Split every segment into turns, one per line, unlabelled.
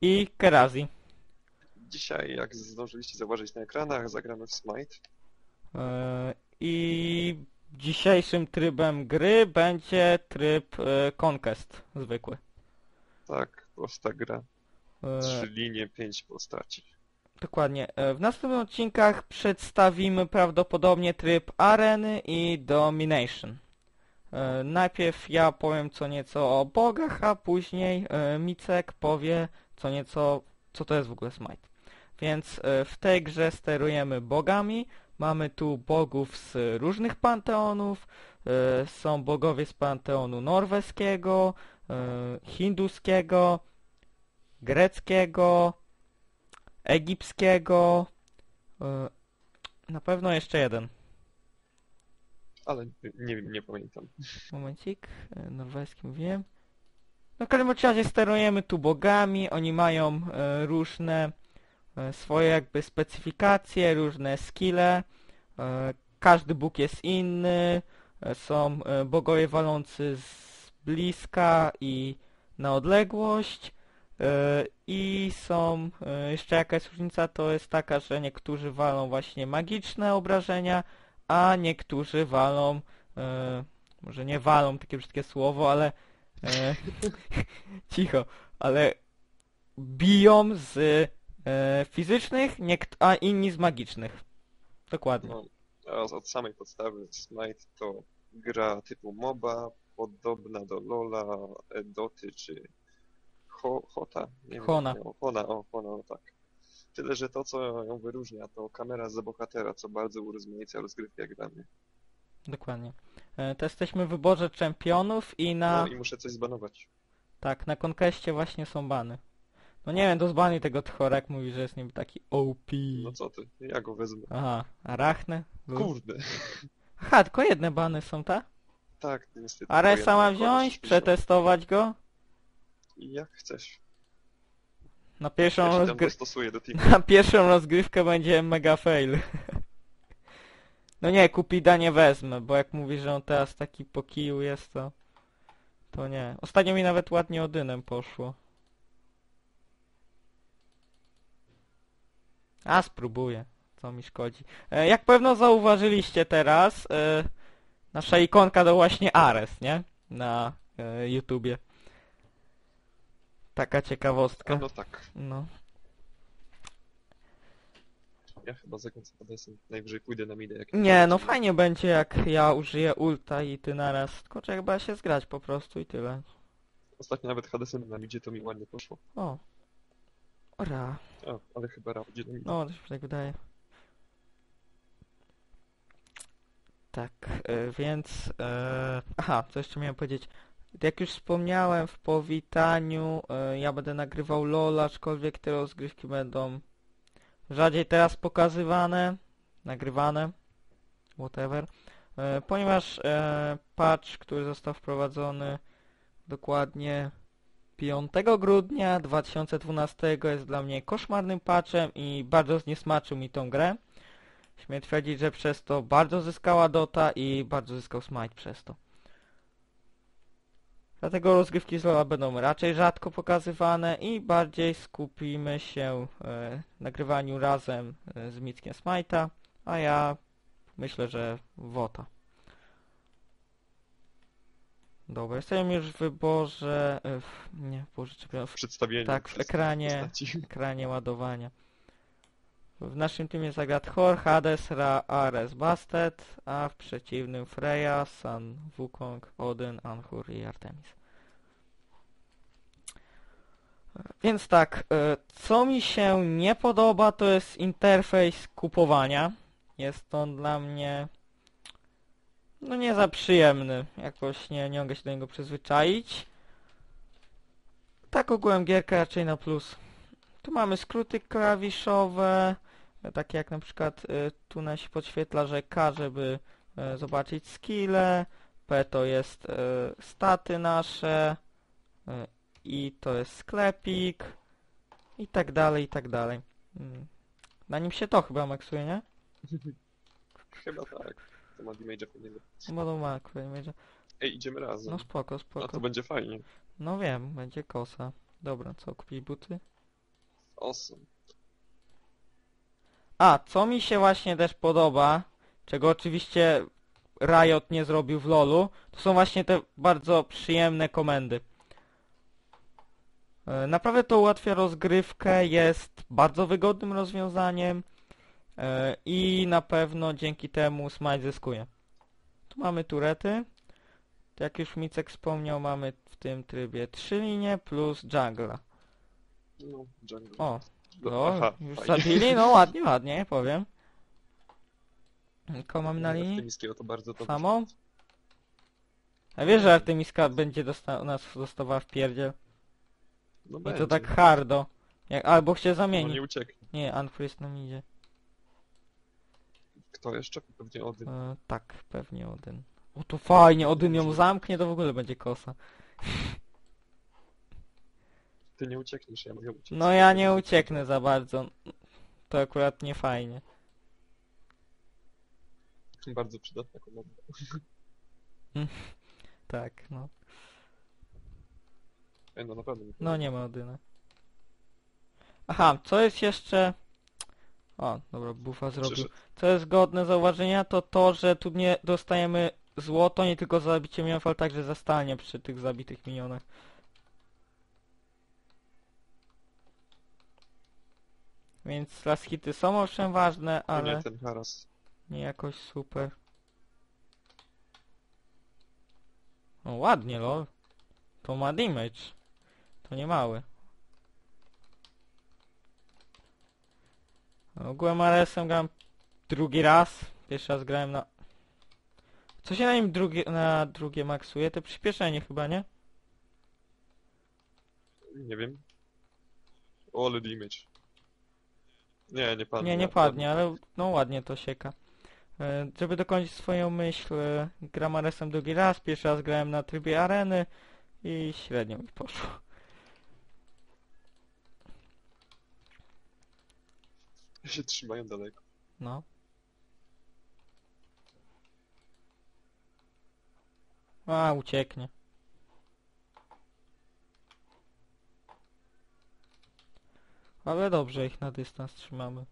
I Kerazi.
Dzisiaj, jak zdążyliście zauważyć na ekranach, zagramy w Smite.
E, I dzisiejszym trybem gry będzie tryb e, Conquest zwykły.
Tak, prosta gra.
E,
Trzy linie, pięć postaci.
Dokładnie. W następnych odcinkach przedstawimy prawdopodobnie tryb Areny i Domination. E, Najpierw ja powiem co nieco o bogach, a później e, Micek powie co nieco, co to jest w ogóle Smite. Więc e, w tej grze sterujemy bogami. Mamy tu bogów z różnych panteonów. Są bogowie z panteonu norweskiego, hinduskiego, greckiego, egipskiego, na pewno jeszcze jeden.
Ale nie, nie pamiętam.
Momencik, e, norweski mówiłem. No w każdym razie sterujemy tu bogami, oni mają e, różne e, swoje jakby specyfikacje, różne skille. E, każdy bóg jest inny, e, są e, bogowie walący z bliska i na odległość. I są, jeszcze jaka jest różnica, to jest taka, że niektórzy walą właśnie magiczne obrażenia, a niektórzy walą, e, może nie walą, takie brzydkie słowo, ale e, cicho, ale biją z e, fizycznych, a inni z magicznych. Dokładnie.
No, od samej podstawy Smite to gra typu MOBA, podobna do LoLa, Doty czy Ho, Hota? Nie
Hona.
Wiem, Hona, o, Hona, o tak. Tyle, że to, co ją wyróżnia, to kamera za bohatera, co bardzo urozmaica rozgrywkę jak dla mnie.
Dokładnie. E, to jesteśmy w wyborze czempionów i na...
No i muszę coś zbanować.
Tak, na konkeście właśnie są bany. No nie wiem, to zbani tego Tchora, jak mówi, że jest niby taki OP.
No co ty, ja go wezmę.
Aha, arachne? Lul.
Kurde.
Aha, tylko jedne bany są, tak?
Tak, niestety.
Aresa
to
ma
ja
wziąć, przetestować go?
Jak chcesz.
Na pierwszą,
Ja
rozgry... na pierwszą rozgrywkę będzie mega fail. No nie, Kupida nie wezmę, bo jak mówi, że on teraz taki po kiju jest, to... To nie. Ostatnio mi nawet ładnie Odynem poszło. A, spróbuję. Co mi szkodzi. E, jak pewno zauważyliście teraz, e, nasza ikonka to właśnie Ares, nie? Na e, YouTubie. Taka ciekawostka.
No tak.
No.
Ja chyba zakończę podesem. Najwyżej pójdę na midę. Jak
Nie, no fajnie będzie jak ja użyję ulta i ty naraz. Tylko trzeba się zgrać po prostu i tyle.
Ostatnio nawet Hadesem na midzie to mi ładnie poszło.
O. Ora.
A, ale chyba Ra będzie na midzie.
No, też mi tak wydaje. Tak, e, więc... E, aha, co jeszcze miałem powiedzieć. Jak już wspomniałem w powitaniu, e, ja będę nagrywał LOL, aczkolwiek te rozgrywki będą rzadziej teraz pokazywane, nagrywane, whatever. E, ponieważ e, patch, który został wprowadzony dokładnie 5 grudnia 2012 jest dla mnie koszmarnym patchem i bardzo zniesmaczył mi tą grę. Śmiem twierdzić, że przez to bardzo zyskała Dota i bardzo zyskał Smite przez to. Dlatego rozgrywki z LoL'a będą raczej rzadko pokazywane i bardziej skupimy się e, nagrywaniu razem e, z Mickiem Smite'a, a ja myślę, że Wota. Dobra, jestem już w wyborze... e, W, nie, w Boże, w
Przedstawienie.
tak, w ekranie,
postaci.
ekranie ładowania. W naszym teamie zagra Thor, Hades, Ra, Ares, Bastet, a w przeciwnym Freya, Sun, Wukong, Odin, Anhur i Artemis. Więc tak, e, co mi się nie podoba to jest interfejs kupowania. Jest on dla mnie no nie za przyjemny. Jakoś nie, nie mogę się do niego przyzwyczaić. Tak ogółem gierka raczej na plus. Tu mamy skróty klawiszowe, takie jak na przykład e, tu nam się podświetla, że K, żeby e, zobaczyć skille, P to jest e, staty nasze, I to jest sklepik i tak dalej, i tak dalej. Mm. Na nim się to chyba maksuje, nie?
Chyba tak. To ma.
No to maksuje, będzie.
Ej, idziemy razem.
No spoko,
A
spoko.
to będzie fajnie.
No wiem, będzie kosa. Dobra, co, kupić buty?
Awesome.
A, co mi się właśnie też podoba, czego oczywiście Riot nie zrobił w LoLu, to są właśnie te bardzo przyjemne komendy. E, Naprawdę to ułatwia rozgrywkę, jest bardzo wygodnym rozwiązaniem e, i na pewno dzięki temu Smite zyskuje. Tu mamy turety. Jak już Micek wspomniał, mamy w tym trybie 3 linie plus jungla.
No, jungle.
O,
No,
no,
aha,
już
fajnie.
zabili? No ładnie, ładnie, powiem. Kogo mamy na linii?
Artemiskiego to bardzo dobrze.
Samą? A wiesz, że Artemiska będzie dosta nas dostawała w pierdziel?
No
I
będzie.
to tak hardo. Jak, albo się
No
zamieni.
nie ucieknie.
Nie, Anfrist nam idzie.
Kto jeszcze? Pewnie Odyn.
E, tak, pewnie Odyn. O to fajnie, Odyn ją zamknie, to w ogóle będzie kosa.
Ty nie uciekniesz, ja mogę uciec.
No ja nie ucieknę za bardzo. To akurat nie fajnie.
Bardzo przydatna komanda.
Tak, no.
Ej, no naprawdę. nie
No nie ma Odyna. Aha, co jest jeszcze... O, dobra, bufa zrobił.
Przyszedł.
Co jest godne zauważenia, to to, że tu nie dostajemy złoto nie tylko za zabicie minionów, ale także za stanie przy tych zabitych minionach. Więc last hity są owszem ważne,
No
ale
Nie, ten haras.
nie jakoś super. O, ładnie, lol. To ma damage. To nie mały. Ogółem RS-em grałem drugi raz. Pierwszy raz grałem na... Co się na nim drugie, na drugie maksuje? To przyspieszenie chyba, nie?
Nie wiem. O, ale damage. Nie, nie padnie.
Nie, nie padnie, ale no ładnie to sieka. E, Żeby dokończyć swoją myśl, e, gram RS-em drugi raz, pierwszy raz grałem na trybie areny i średnio mi poszło.
się trzymają daleko.
No. A, ucieknie. Ale dobrze ich na dystans trzymamy.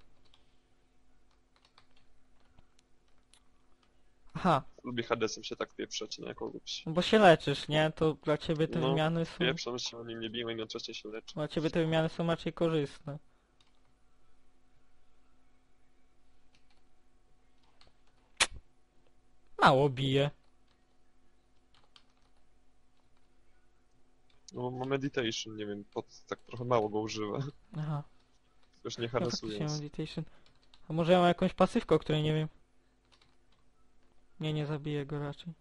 Aha,
Lubię Hadesem się tak pieprzeć na kogoś.
bo się leczysz, nie? To dla ciebie te
No,
wymiany są...
Pieprzą się, oni mnie biją i jednocześnie się leczą.
Dla ciebie te wymiany są raczej korzystne. Mało bije.
No ma meditation, nie wiem, pod, tak trochę mało go używa.
Aha.
Już nie
No,
harasując.
meditation. A może ja mam jakąś pasywkę, o której nie wiem. Nie, nie zabiję go raczej.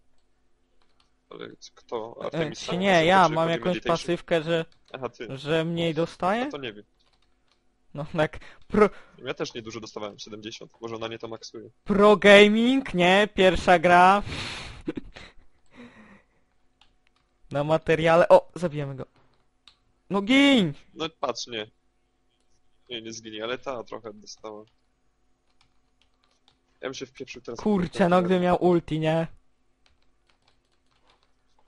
Ale kto?
E,
Artemis sam?
nie, ja mam jakąś
meditation?
pasywkę, że,
Aha, ty.
że mniej
No
dostaję?
to nie wiem.
No tak, pro,
Ja też niedużo dostawałem, 70. Może ona nie to maksuje.
pro gaming, nie? Pierwsza gra. Na materiale. O, zabijemy go. No gin!
No patrz, nie. Nie, nie zginie, ale ta trochę dostała. Ja bym się wpieprzył teraz.
Kurczę, no gdybym miał ulti, nie?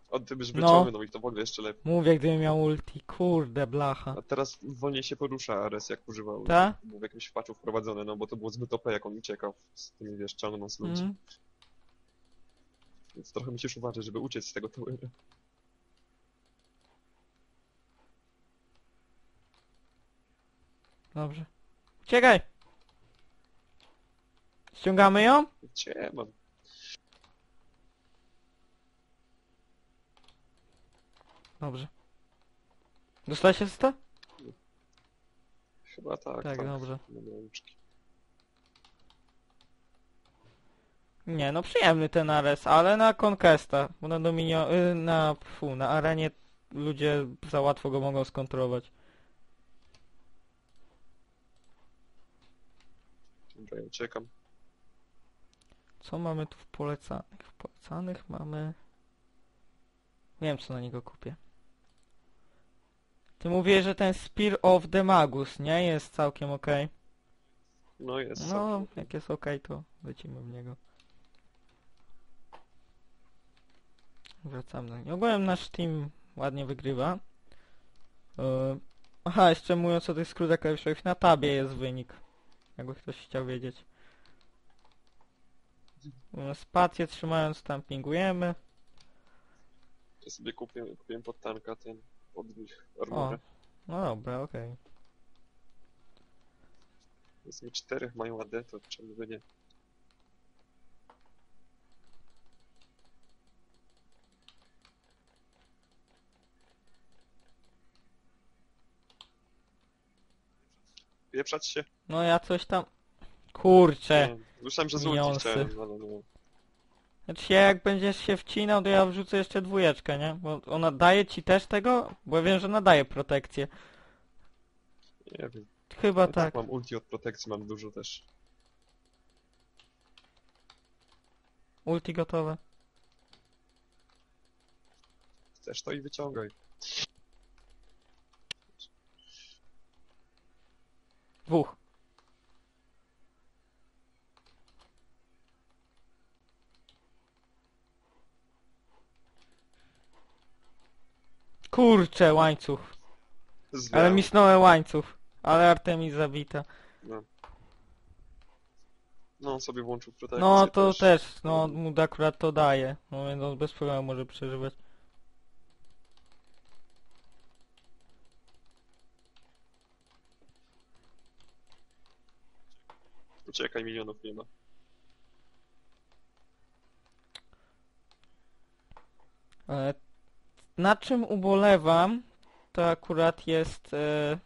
O, ty byś
No.
wyciągnął ich, to w ogóle jeszcze lepiej.
Mówię, gdybym miał ulti. Kurde, blacha.
A teraz wolniej się porusza Ares, jak używał.
Ta?
Był w jakimś patchu wprowadzone, no bo to było zbyt OP, jak on uciekał z tymi, wiesz, ciągnąc ludzi.
Mhm.
Więc trochę musisz uważać, żeby uciec z tego towera.
Dobrze. Uciekaj! Ściągamy ją?
Cię mam.
Dobrze. Dostałeś się z to?
Chyba tak.
Tak,
tak.
dobrze. Nie, no przyjemny ten Ares, ale na Conquesta, bo na Dominio, y, na, fu, na arenie ludzie za łatwo go mogą skontrolować.
Dobra, ja uciekam.
Co mamy tu w polecanych? W polecanych mamy... Wiem, co na niego kupię. Ty mówisz, że ten Spear of the Magus, nie? Jest całkiem okej.
No jest.
No, jak jest okej, to lecimy w niego. Wracamy do niego. Ogółem nasz team ładnie wygrywa. E, Aha, jeszcze mówiąc o tych skrótach klawiszowych, na tabie jest wynik. Jakby ktoś chciał wiedzieć. Spację trzymając tam pingujemy.
Ja sobie kupiłem, kupiłem pod tanka ten, od nich
O,
armorę.
no dobra, okej.
Jest mi czterech mają AD, to czemu by nie? Pieprzać się?
No ja coś tam... Kurczę.
Nie, Myślałem, że z chciałem, ale no.
Znaczy jak będziesz się wcinał, to ja wrzucę jeszcze dwójeczkę, nie? Bo ona daje ci też tego? Bo ja wiem, że nadaje protekcję.
Nie wiem.
Chyba
Ja
tak.
Mam ulti od protekcji, mam dużo też.
Ulti gotowe.
Chcesz to i wyciągaj.
Dwóch. Kurczę, łańcuch. Ale
Zwiał.
misnąłem łańcuch. Ale Artemis zabita.
No. no, on sobie włączył protekcję
No to
też.
też, no mu akurat to daje. No więc on bez problemu może przeżywać.
Uciekaj, milionów nie ma.
E, Na czym ubolewam, to akurat jest e,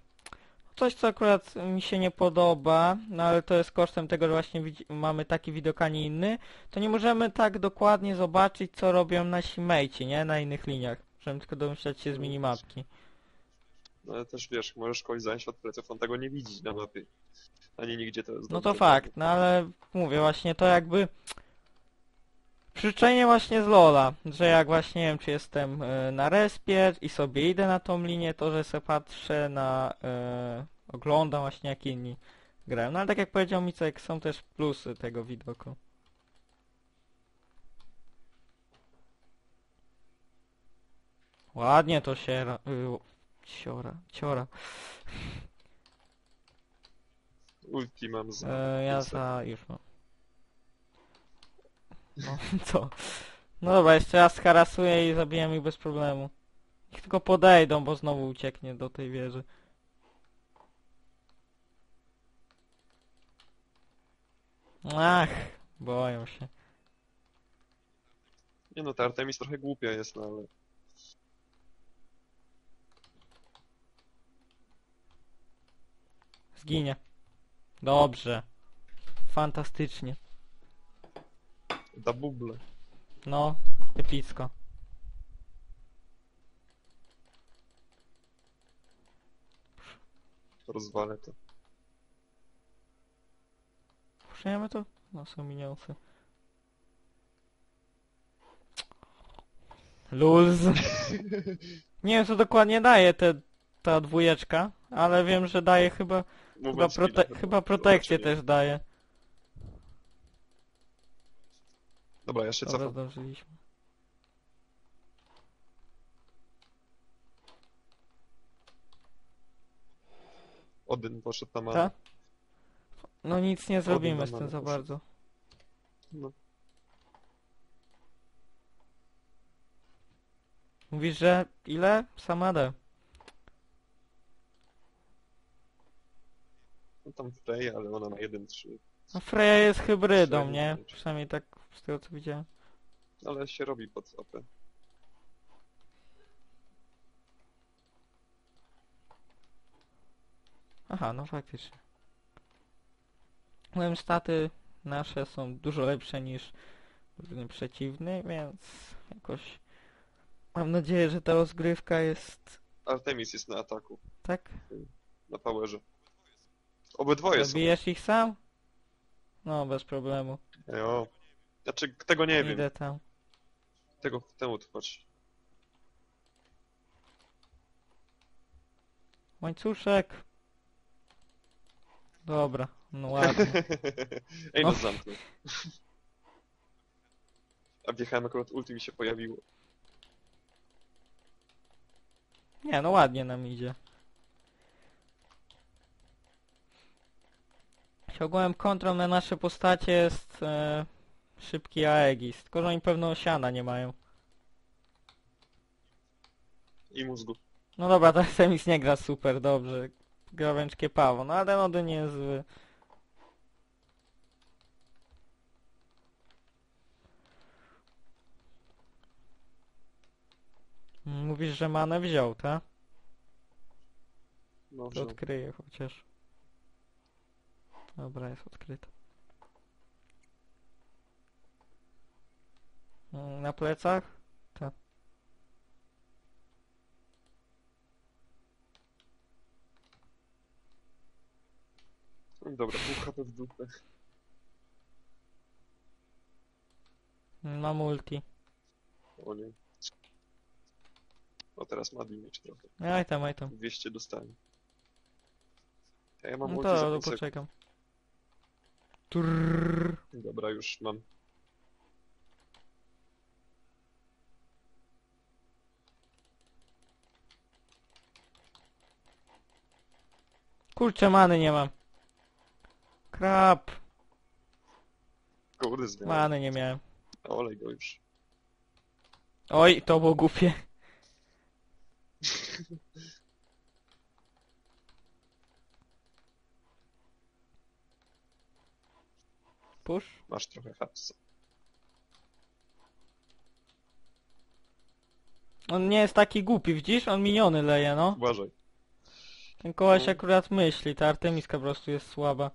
coś, co akurat mi się nie podoba, no ale to jest kosztem tego, że właśnie mamy taki widok, a nie inny, to nie możemy tak dokładnie zobaczyć, co robią nasi mejci, nie? Na innych liniach. Możemy tylko domyślać się z minimapki.
No ale też wiesz, możesz kogoś zająć od pleców, on tego nie widzi na mapie. Ani nigdzie to jest
No to fakt, no ale mówię właśnie, to jakby przyczenie właśnie z Lola, że jak właśnie nie wiem, czy jestem e, na respie i sobie idę na tą linię, to że se patrzę na, e, oglądam właśnie jak inni grają. No ale tak jak powiedział Micek, są też plusy tego widoku. Ładnie to się ra, y, ciora, ciora.
Ulti mam za...
E, ja za... już mam. No, co? No dobra, jeszcze raz harasuję i zabiję ich bez problemu. Niech tylko podejdą, bo znowu ucieknie do tej wieży. Ach, boją się.
Nie no, ta Artemis trochę głupia jest, no ale...
Zginie. Dobrze. Fantastycznie.
Da buble.
No, epicko.
Rozwalę to.
Puszczajemy to? No, są miniące. Luz. Nie wiem co dokładnie daje te, ta dwójeczka, ale wiem, że daje chyba, chyba, prote
speeda
chyba protekcję
Raczej nie.
też daje.
Dobra, ja się
Dobra,
cofam.
zdążyliśmy.
Odyn poszedł na manę.
No nic nie zrobimy z tym za bardzo.
No.
Mówisz, że ile? Samadę.
No tam Frey, ale ona ma 1-3.
No Freya jest hybrydą,
Freya
nie?
nie.
Przynajmniej tak z tego co widziałem.
Ale się robi pod AP.
Aha, no faktycznie. Powiem, staty nasze są dużo lepsze niż drużyny przeciwnej, więc jakoś mam nadzieję, że ta rozgrywka jest
Artemis jest na ataku,
tak?
na powerze. Obydwoje są.
Zabijesz ich sam? No, bez problemu.
Jo. Znaczy, tego nie wiem.
Idę tam.
Tego temu trwać.
Łańcuszek. Dobra, no ładnie.
Ej, no
No.
zamknął. A wjechałem akurat ulti mi się pojawiło.
Nie, no ładnie nam idzie. Ogółem kontrą na nasze postacie jest e, szybki Aegis, tylko że oni pewno siana nie mają.
I mózgu.
No dobra, to Semis nie gra super dobrze. Gra wręcz kiepawo, no ale ten Odyn nie jest zły. Mówisz, że manę wziął, tak?
No,
To
wziął.
odkryję chociaż. Dobra, jest odkryte. Mm, Na plecach? Tak.
Dobra, pół HP w dupę.
Ma multi.
O nie. O, teraz ma damage trochę.
Aj tam, aj tam.
200 dostałem. A ja mam
No
multi za
to
5 sekund.
poczekam. Trrr.
Dobra, już mam.
Kurczę, many nie mam. Krap.
Kurde, zmiana.
Many nie miałem.
Olej go już.
Oj, to było głupie. Push?
Masz trochę hapsa.
On nie jest taki głupi, widzisz? On miniony leje, no.
Uważaj.
Ten koleś
No.
akurat myśli, ta Artemiska po prostu jest słaba.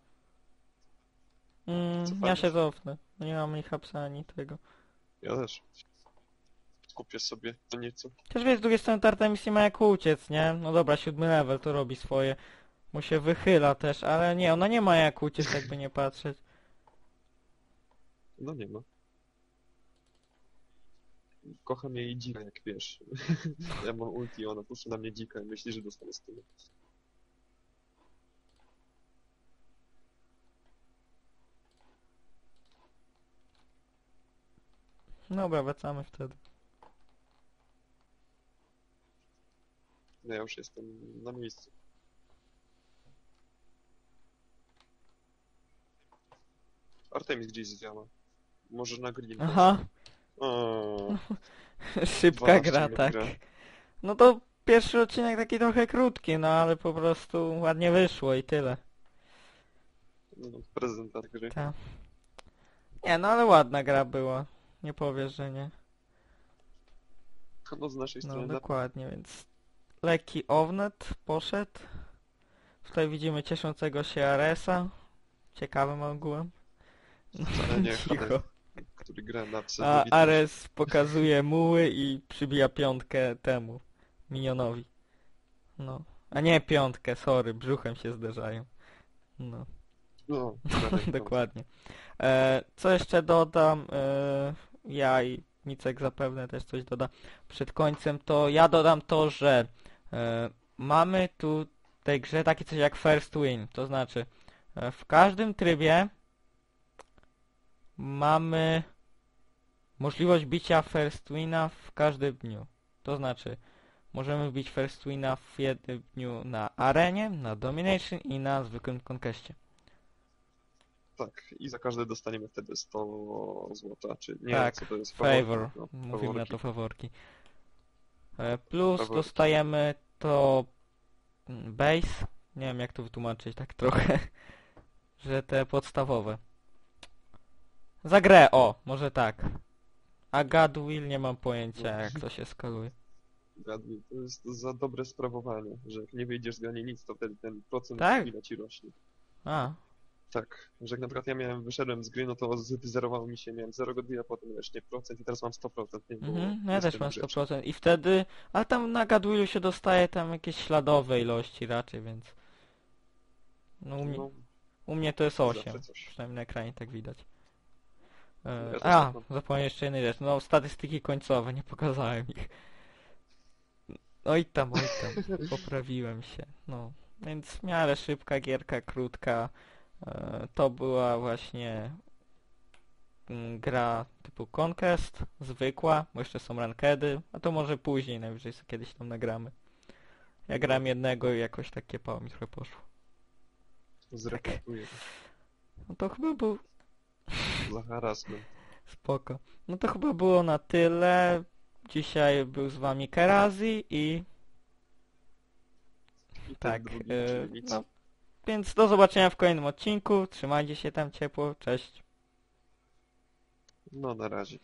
Mm, ja się
się.
cofnę. Nie mam ani hapsa, ani tego.
Ja też. Kupię sobie to nieco.
Też wiesz, z drugiej strony ta Artemis nie ma jak uciec, nie? No dobra, siódmy level to robi swoje. Mu się wychyla też, ale nie, ona nie ma jak uciec, jakby nie patrzeć.
No nie ma. Kocham jej dzika, jak wiesz. ja mam ulti, ona puszcza na mnie dzika i myśli, że dostanę z tyłu.
Dobra, wracamy wtedy.
No ja już jestem na miejscu. Artemis gdzieś zwiała. Może na green.
Aha,
O,
szybka
12
gra, tak.
gra.
No to pierwszy odcinek taki trochę krótki, no ale po prostu ładnie wyszło i tyle.
No, prezentat gry.
Ta. Nie, no ale ładna gra była. Nie powiesz, że nie.
No z naszej
No
strony na
dokładnie, więc lekki ownet poszedł. Tutaj widzimy cieszącego się Aresa. Ciekawym ogółem.
wcale nie
Cicho. A. Ares pokazuje muły i przybija piątkę temu minionowi. No. A nie piątkę, sorry, brzuchem się zderzają. No,
No, no.
dokładnie. E, co jeszcze dodam? E, ja i Micek zapewne też coś doda przed końcem, to ja dodam to, że e, mamy tu w tej grze takie coś jak first win, to znaczy e, w każdym trybie mamy możliwość bicia first wina w każdym dniu. To znaczy możemy bić first wina w jednym dniu na arenie, na domination i na zwykłym conquestie.
Tak, i za każde dostaniemy wtedy 100 złota, czy nie,
Tak,
co to jest?
Favor,
no,
mówimy na
faworki.
to faworki. E, Plus
Faworki.
dostajemy to base, nie wiem jak to wytłumaczyć tak trochę, że te podstawowe. Za grę, o, może tak. A Godwill nie mam pojęcia jak to się skaluje.
Gadni, to jest za dobre sprawowanie, że jak nie wyjdziesz z grania nic, to wtedy ten procent
Tak?
ci rośnie.
A,
Tak, że jak na przykład ja miałem, wyszedłem z gry, no to zderowało mi się, miałem 0 godzin, a potem jeszcze procent i teraz mam 100%, nie? Bo
mhm, no ja też mam
grzeczny.
100% i wtedy, ale tam na Godwillu się dostaje tam jakieś śladowe ilości raczej, więc no u mnie,
No,
u mnie to jest 8.
zawsze coś.
Przynajmniej na ekranie tak widać.
Ja
a,
tak
zapomniałem jeszcze jednej rzeczy. No, statystyki końcowe, nie pokazałem ich. Oj tam, oj tam, poprawiłem się. No, więc w miarę szybka gierka, krótka. E, to była właśnie mm, gra typu Conquest, zwykła, bo jeszcze są rankedy, a to może później, najwyżej sobie kiedyś tam nagramy. Ja grałem jednego i jakoś tak kiepało mi trochę poszło.
Zrepetuję.
No to chyba był
Za harassment.
spoko. No to chyba było na tyle. Dzisiaj był z wami Kerazi i
I
tak.
drugi, nic.
no, więc do zobaczenia w kolejnym odcinku. Trzymajcie się tam ciepło. Cześć.
No na razie.